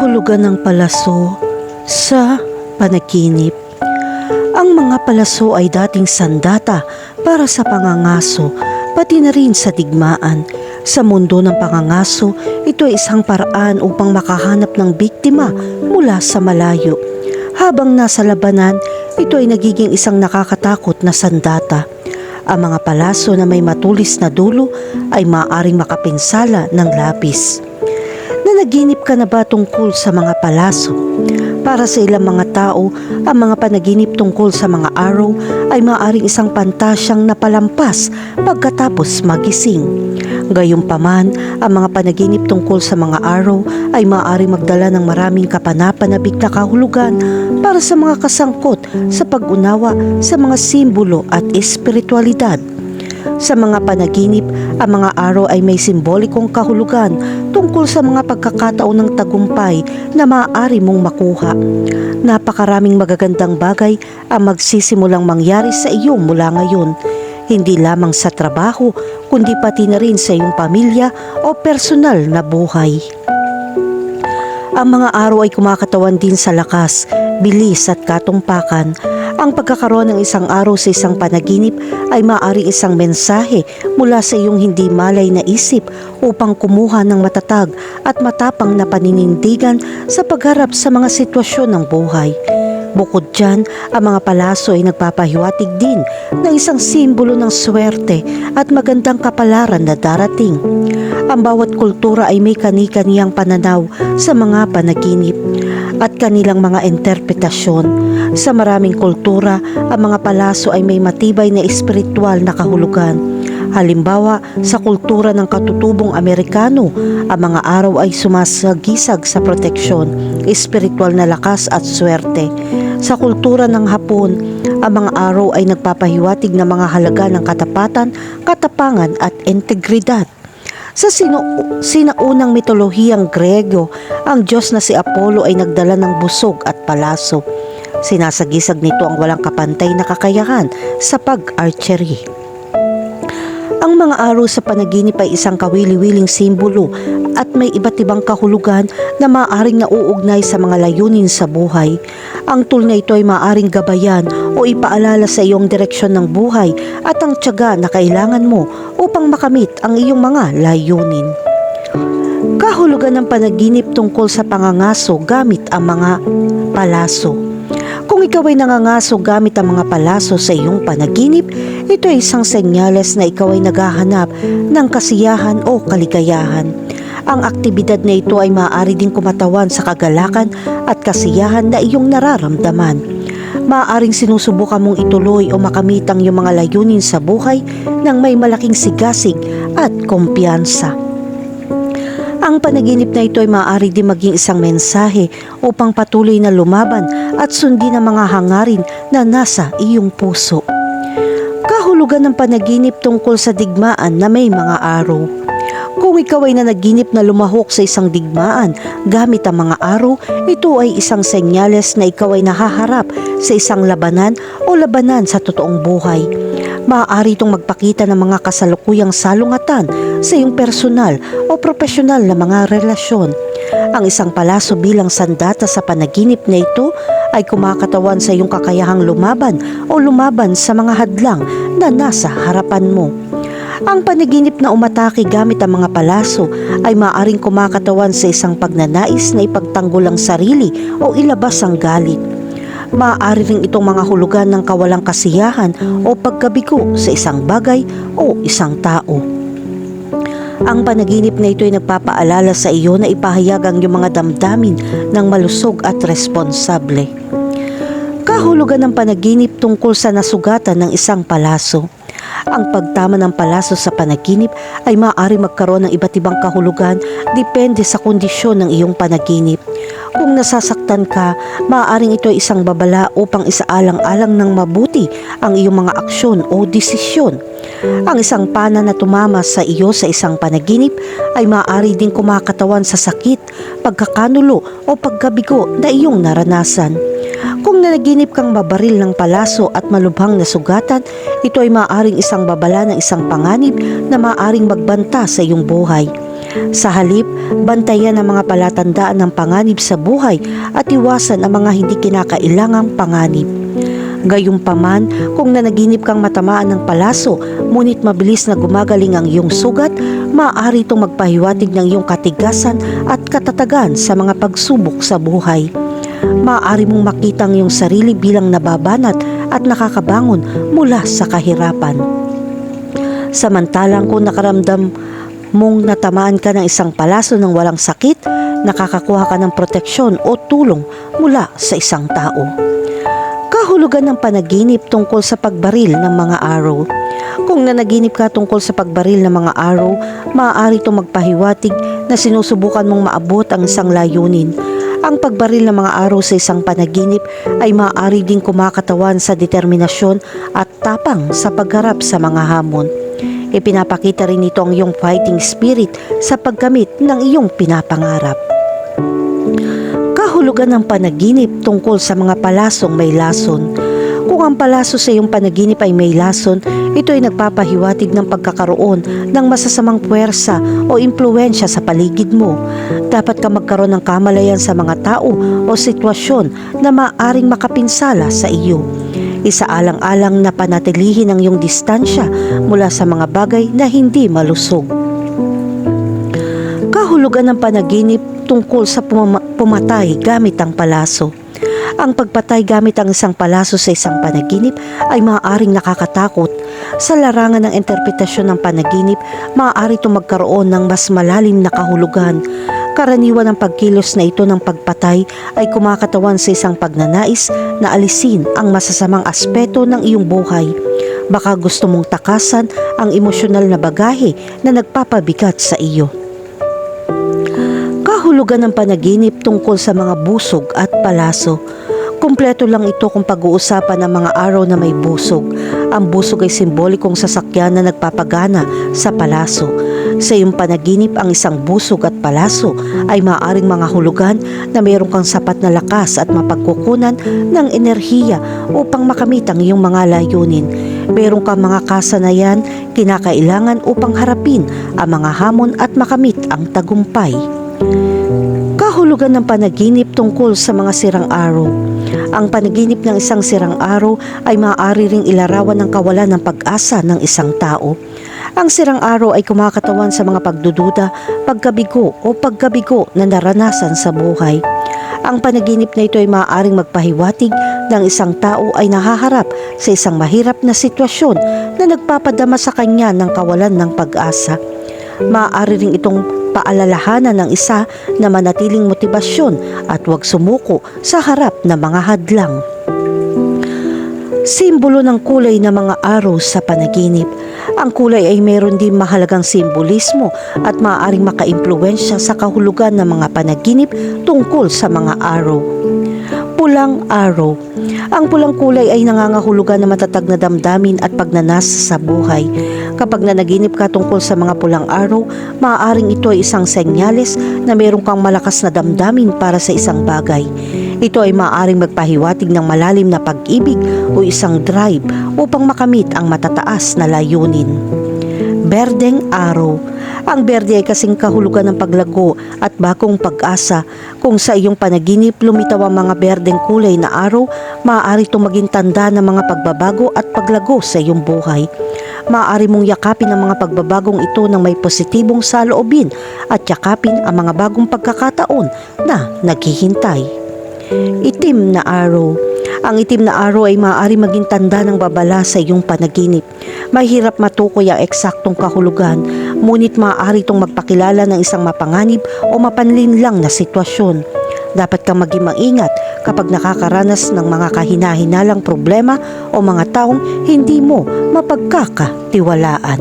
kahulugan ng palaso sa panaginip. Ang mga palaso ay dating sandata para sa pangangaso, pati na rin sa digmaan. Sa mundo ng pangangaso, ito ay isang paraan upang makahanap ng biktima mula sa malayo. Habang nasa labanan, ito ay nagiging isang nakakatakot na sandata. Ang mga palaso na may matulis na dulo ay maaaring makapinsala ng lapis. Nanaginip ka na ba tungkol sa mga palaso? Para sa ilang mga tao, ang mga panaginip tungkol sa mga araw ay maaaring isang pantasyang napalampas pagkatapos magising. Gayunpaman, ang mga panaginip tungkol sa mga araw ay maaaring magdala ng maraming kapanapanabik na kahulugan para sa mga kasangkot sa pag-unawa sa mga simbolo at espiritualidad. Sa mga panaginip, ang mga araw ay may simbolikong kahulugan tungkol sa mga pagkakataon ng tagumpay na maaari mong makuha. Napakaraming magagandang bagay ang magsisimulang mangyari sa iyo mula ngayon. Hindi lamang sa trabaho, kundi pati na rin sa iyong pamilya o personal na buhay. Ang mga araw ay kumakatawan din sa lakas, bilis at katumpakan. Ang pagkakaroon ng isang araw sa isang panaginip ay maaari isang mensahe mula sa iyong hindi malay na isip upang kumuha ng matatag at matapang na paninindigan sa pagharap sa mga sitwasyon ng buhay. Bukod dyan, ang mga palaso ay nagpapahiwatig din ng isang simbolo ng swerte at magandang kapalaran na darating. Ang bawat kultura ay may kani-kaniyang pananaw sa mga panaginip at kanilang mga interpretasyon. Sa maraming kultura, ang mga palaso ay may matibay na espiritual na kahulugan. Halimbawa, sa kultura ng katutubong Amerikano, ang mga araw ay sumasagisag sa proteksyon, espiritual na lakas at swerte. Sa kultura ng Hapon, ang mga araw ay nagpapahiwatig ng mga halaga ng katapatan, katapangan at integridad. Sa sino, sinaunang mitolohiyang Grego, ang Diyos na si Apollo ay nagdala ng busog at palaso. Sinasagisag nito ang walang kapantay na kakayahan sa pag-archery. Ang mga araw sa panaginip ay isang kawili-wiling simbolo at may iba't ibang kahulugan na maaaring nauugnay sa mga layunin sa buhay. Ang tool na ito ay maaaring gabayan o ipaalala sa iyong direksyon ng buhay at ang tiyaga na kailangan mo upang makamit ang iyong mga layunin. Kahulugan ng panaginip tungkol sa pangangaso gamit ang mga palaso. Kung ikaw ay nangangaso gamit ang mga palaso sa iyong panaginip, ito ay isang senyales na ikaw ay naghahanap ng kasiyahan o kaligayahan. Ang aktibidad na ito ay maaari din kumatawan sa kagalakan at kasiyahan na iyong nararamdaman. Maaaring sinusubukan mong ituloy o makamit ang iyong mga layunin sa buhay ng may malaking sigasig at kumpiyansa. Ang panaginip na ito ay maaari din maging isang mensahe upang patuloy na lumaban at sundin ang mga hangarin na nasa iyong puso. Kahulugan ng panaginip tungkol sa digmaan na may mga araw. Kung ikaw ay nanaginip na lumahok sa isang digmaan gamit ang mga araw, ito ay isang senyales na ikaw ay nahaharap sa isang labanan o labanan sa totoong buhay. Maaari itong magpakita ng mga kasalukuyang salungatan sa iyong personal o profesional na mga relasyon. Ang isang palaso bilang sandata sa panaginip na ito ay kumakatawan sa iyong kakayahang lumaban o lumaban sa mga hadlang na nasa harapan mo. Ang panaginip na umatake gamit ang mga palaso ay maaaring kumakatawan sa isang pagnanais na ipagtanggol ang sarili o ilabas ang galit. Maaari rin itong mga hulugan ng kawalang kasiyahan o pagkabigo sa isang bagay o isang tao. Ang panaginip na ito ay nagpapaalala sa iyo na ipahayag ang iyong mga damdamin ng malusog at responsable. Kahulugan ng panaginip tungkol sa nasugatan ng isang palaso. Ang pagtama ng palaso sa panaginip ay maaari magkaroon ng iba't ibang kahulugan depende sa kondisyon ng iyong panaginip. Kung nasasaktan ka, maaaring ito ay isang babala upang isaalang-alang ng mabuti ang iyong mga aksyon o desisyon. Ang isang pana na tumama sa iyo sa isang panaginip ay maaari din kumakatawan sa sakit, pagkakanulo o pagkabigo na iyong naranasan. Kung nanaginip kang mabaril ng palaso at malubhang nasugatan, ito ay maaaring isang babala ng isang panganib na maaaring magbanta sa iyong buhay. Sa halip, bantayan ang mga palatandaan ng panganib sa buhay at iwasan ang mga hindi kinakailangang panganib. Gayunpaman, kung nanaginip kang matamaan ng palaso, ngunit mabilis na gumagaling ang iyong sugat, maaari itong magpahiwatig ng iyong katigasan at katatagan sa mga pagsubok sa buhay. Maaari mong makita ang iyong sarili bilang nababanat at nakakabangon mula sa kahirapan. Samantalang kung nakaramdam mong natamaan ka ng isang palaso ng walang sakit, nakakakuha ka ng proteksyon o tulong mula sa isang tao. Kahulugan ng panaginip tungkol sa pagbaril ng mga araw. Kung nanaginip ka tungkol sa pagbaril ng mga araw, maaari itong magpahiwatig na sinusubukan mong maabot ang isang layunin. Ang pagbaril ng mga araw sa isang panaginip ay maaari ding kumakatawan sa determinasyon at tapang sa pagharap sa mga hamon. Ipinapakita rin ito ang iyong fighting spirit sa paggamit ng iyong pinapangarap. Kahulugan ng panaginip tungkol sa mga palasong may lason. Kung ang palaso sa iyong panaginip ay may lason, ito ay nagpapahiwatig ng pagkakaroon ng masasamang puwersa o impluensya sa paligid mo. Dapat ka magkaroon ng kamalayan sa mga tao o sitwasyon na maaring makapinsala sa iyo. Isaalang-alang na panatilihin ang iyong distansya mula sa mga bagay na hindi malusog. Kahulugan ng panaginip tungkol sa pumama- pumatay gamit ang palaso. Ang pagpatay gamit ang isang palaso sa isang panaginip ay maaaring nakakatakot. Sa larangan ng interpretasyon ng panaginip, maaari itong magkaroon ng mas malalim na kahulugan. Karaniwan ang pagkilos na ito ng pagpatay ay kumakatawan sa isang pagnanais na alisin ang masasamang aspeto ng iyong buhay. Baka gusto mong takasan ang emosyonal na bagahe na nagpapabigat sa iyo. Kahulugan ng panaginip tungkol sa mga busog at palaso. Kumpleto lang ito kung pag-uusapan ng mga araw na may busog. Ang busog ay simbolikong sasakyan na nagpapagana sa palaso. Sa iyong panaginip ang isang busog at palaso ay maaaring mga hulugan na mayroon kang sapat na lakas at mapagkukunan ng enerhiya upang makamit ang iyong mga layunin. Mayroon kang mga kasanayan kinakailangan upang harapin ang mga hamon at makamit ang tagumpay. Kahulugan ng panaginip tungkol sa mga sirang araw. Ang panaginip ng isang sirang araw ay maaari ring ilarawan ng kawalan ng pag-asa ng isang tao. Ang sirang araw ay kumakatawan sa mga pagdududa, pagkabigo o pagkabigo na naranasan sa buhay. Ang panaginip na ito ay maaaring magpahiwatig ng isang tao ay nahaharap sa isang mahirap na sitwasyon na nagpapadama sa kanya ng kawalan ng pag-asa. Maaari ring itong paalalahanan ng isa na manatiling motibasyon at huwag sumuko sa harap ng mga hadlang. Simbolo ng kulay ng mga araw sa panaginip. Ang kulay ay mayroon din mahalagang simbolismo at maaaring makaimpluwensya sa kahulugan ng mga panaginip tungkol sa mga araw. Pulang araw. Ang pulang kulay ay nangangahulugan ng matatag na damdamin at pagnanasa sa buhay. Kapag nanaginip ka tungkol sa mga pulang araw, maaaring ito ay isang senyales na mayroon kang malakas na damdamin para sa isang bagay. Ito ay maaaring magpahiwatig ng malalim na pag-ibig o isang drive upang makamit ang matataas na layunin. Berdeng araw. Ang berde ay kasing kahulugan ng paglago at bagong pag-asa. Kung sa iyong panaginip lumitaw ang mga berdeng kulay na araw, maaari itong maging tanda ng mga pagbabago at paglago sa iyong buhay. Maaari mong yakapin ang mga pagbabagong ito ng may positibong saloobin at yakapin ang mga bagong pagkakataon na naghihintay. Itim na araw. Ang itim na araw ay maaari maging tanda ng babala sa iyong panaginip. Mahirap matukoy ang eksaktong kahulugan, ngunit maaari itong magpakilala ng isang mapanganib o mapanlinlang na sitwasyon. Dapat kang maging maingat kapag nakakaranas ng mga kahina-hinalang problema o mga taong hindi mo mapagkakatiwalaan.